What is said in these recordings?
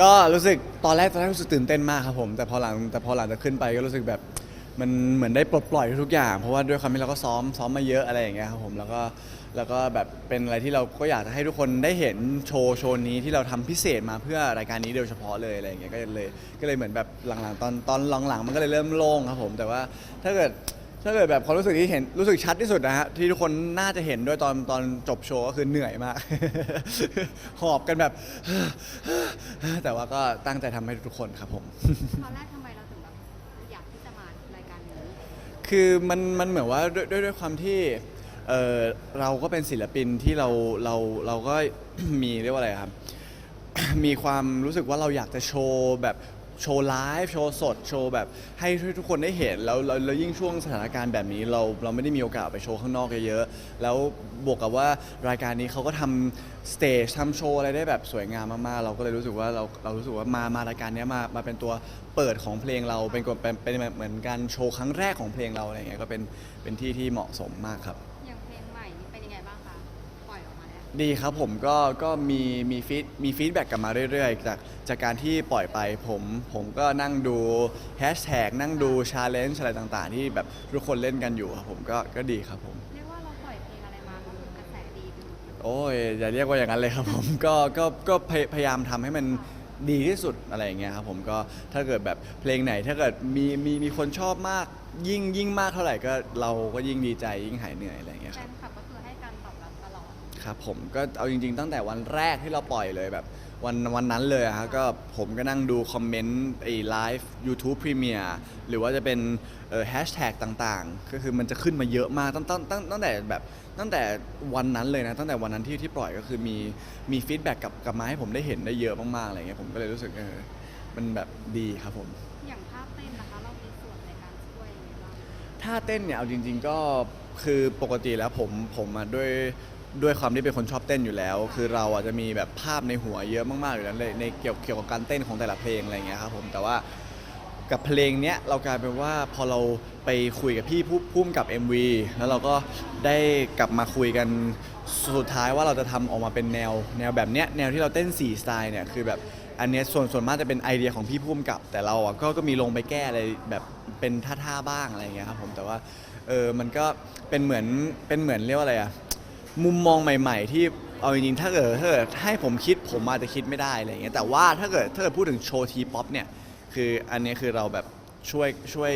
ก็รู้สึกตอนแรกตอนแรกรู้สึกตื่นเต้นมากครับผม แต่พอหลังแต่พอหลังจากขึ้นไปก็รู้สึกแบบมันเหมือนได้ปลดปล่อยทุกอย่างเพราะว่าด้วยความที่เราก็ซ้อมซ้อมมาเยอะอะไรอย่างเงี้ยครับผมแล้วก็แล้วก็แบบเป็นอะไรที่เราก็อยากจะให้ทุกคนได้เห็นโชว์โชว์นี้ที่เราทำพิเศษมาเพื่อรายการนี้โดยเฉพาะเลยอะไรอย่างเงี้ยก็เลยก็เลยเหมือนแบบหลังๆ ตอนตอนหลังๆ มันก็เลยเริ่มโล่งครับผม แต่ว่าถ้าเกิด ถ้าเกิดแบบความรู้สึกที่เห็นรู้สึกชัดที่สุดนะฮะที่ทุกคนน่าจะเห็นด้วยตอนตอนจบโชว์ก็คือเหนื่อยมาก หอบกันแบบ แต่ว่าก็ตั้งใจทำให้ทุกคนครับผม ตอนแรกทำไมเราถึงแบบอยากที่จะมารายการนี้ คือมันมันเหมือนว่าด้วยด้วยด้วยความที่เออเราก็เป็นศิลปินที่เราเราเราก็ มีเรียกว่าอะไรครับ มีความรู้สึกว่าเราอยากจะโชว์แบบ โชว์ไลฟ์โชว์สดโชว์แบบให้ทุกคนได้เห็นแล้วแล้วแล้วยิ่งช่วงสถานการณ์แบบนี้เราเราไม่ได้มีโอกาสไปโชว์ข้างนอกเยอะๆแล้วบวกกับว่ารายการนี้เขาก็ทำสเตจทำโชว์อะไรได้แบบสวยงามมากๆ เราก็เลยรู้สึกว่าเราเรารู้สึกว่ามามารายการเนี้ยมามาเป็นตัวเปิดของเพลงเราเป็นเป็นเป็นเป็นเหมือนการโชว์ครั้งแรกของเพลงเราอะไรเงี้ยก็เป็นเป็นที่ที่เหมาะสมมากครับ ดีครับผมก็ก็มีมีฟีดมีฟีดแบ็กกลับมาเรื่อยๆ จากจากการที่ปล่อยไปผมผมก็นั่งดูแฮชแท็กนั่งดูชาเลนจ์อะไรต่างๆ ที่แบบทุกคนเล่นกันอยู่ครับผมก็ก็ดีครับผม เรียกว่าเราปล่อยเพลงอะไรมาก็คือกระแสดีไปหมดเลยโอ้ยอย่าเรียกว่าอย่างนั้นเลยครับผม ก็ก็ก็พยพยายามทำให้มันดีที่สุดอะไรอย่างเงี้ยครับผมก็ถ้าเกิดแบบเพลงไหน ถ้าเกิดมีมีมีคนชอบมากยิ่งยิ่งมากเท่าไหร่ก็เราก็ยิ่งดีใจยิ่งหายเหนื่อยอะไรอย่างเงี้ยแฟครับ นคลับก็ ครับผมก็เอาจริง ๆ ตั้งแต่วันแรกที่เราปล่อยเลยแบบ วันวันนั้นเลยอะฮะก็ผมก็นั่งดูคอมเมนต์ไอ้ไลฟ์ YouTube Premiere หรือว่าจะเป็นแฮชแท็กต่างๆ ก็คือมันจะขึ้นมาเยอะมากตั้งตั้งตั้งตั้งแต่แบบตั้งแต่วันนั้นเลยนะ ตั้งแต่วันนั้นที่ที่ปล่อยก็คือมีมีฟีดแบ็กกลับกลับมาให้ผมได้เห็นได้เยอะมากๆอะไรเงี้ยผมก็เลยรู้สึกเออมันแบบดีครับผม อย่างภาพเต้นนะคะเรามีส่วนในการช่วยยังไงบ้างถ้าเต้นเนี่ยเอาจริง ๆ ก็คือปกติแล้วผมผมอะด้วย ด้วยความที่เป็นคนชอบเต้นอยู่แล้ว คือเราอาจจะมีแบบภาพในหัวเยอะมากๆอยู่แล้วในในเกี่ยวเกี่ยวกับการเต้นของแต่ละเพลงอะไรเงี้ยครับผมแต่ว่ากับเพลงเนี้ยเรากลายเป็นว่าพอเราไปคุยกับพี่ผู้พุ่มกับ MV แล้วเราก็ได้กลับมาคุยกันสุดท้ายว่าเราจะทำออกมาเป็นแนวแนวแบบเนี้ยแนวที่เราเต้น4สไตล์เนี่ยคือแบบอันเนี้ยส่วนส่วนมากจะเป็นไอเดียของพี่พุ่มกับ แต่เราอะก็ก็มีลงไปแก้อะไรแบบเป็นท่าๆบ้างอะไรเงี้ยครับผมแต่ว่าเออมันก็เป็นเหมือนเป็นเหมือนเรียกว่าอะไรอะ มุมมองใหม่ ๆ ที่เอาจริงๆถ้าเกิดถ้าเกิดให้ผมคิดผมอาจจะคิดไม่ได้อะไรอย่างเงี้ยแต่ว่าถ้าเกิดถ้าเกิดพูดถึงโชว์ทีป๊อปเนี่ยคืออันเนี้ยคือเราแบบช่วยช่วย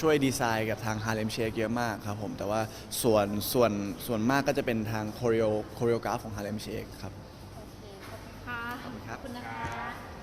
ช่วยดีไซน์กับทางฮาเลมเชคเยอะมากครับผมแต่ว่าส่วนส่วนส่วนมากก็จะเป็นทางโคเรียโคเรียกราฟของฮาเลมเชคครับ โอเคขอบคุณค่ะขอบคุณครับ ขอบคุณนะคะ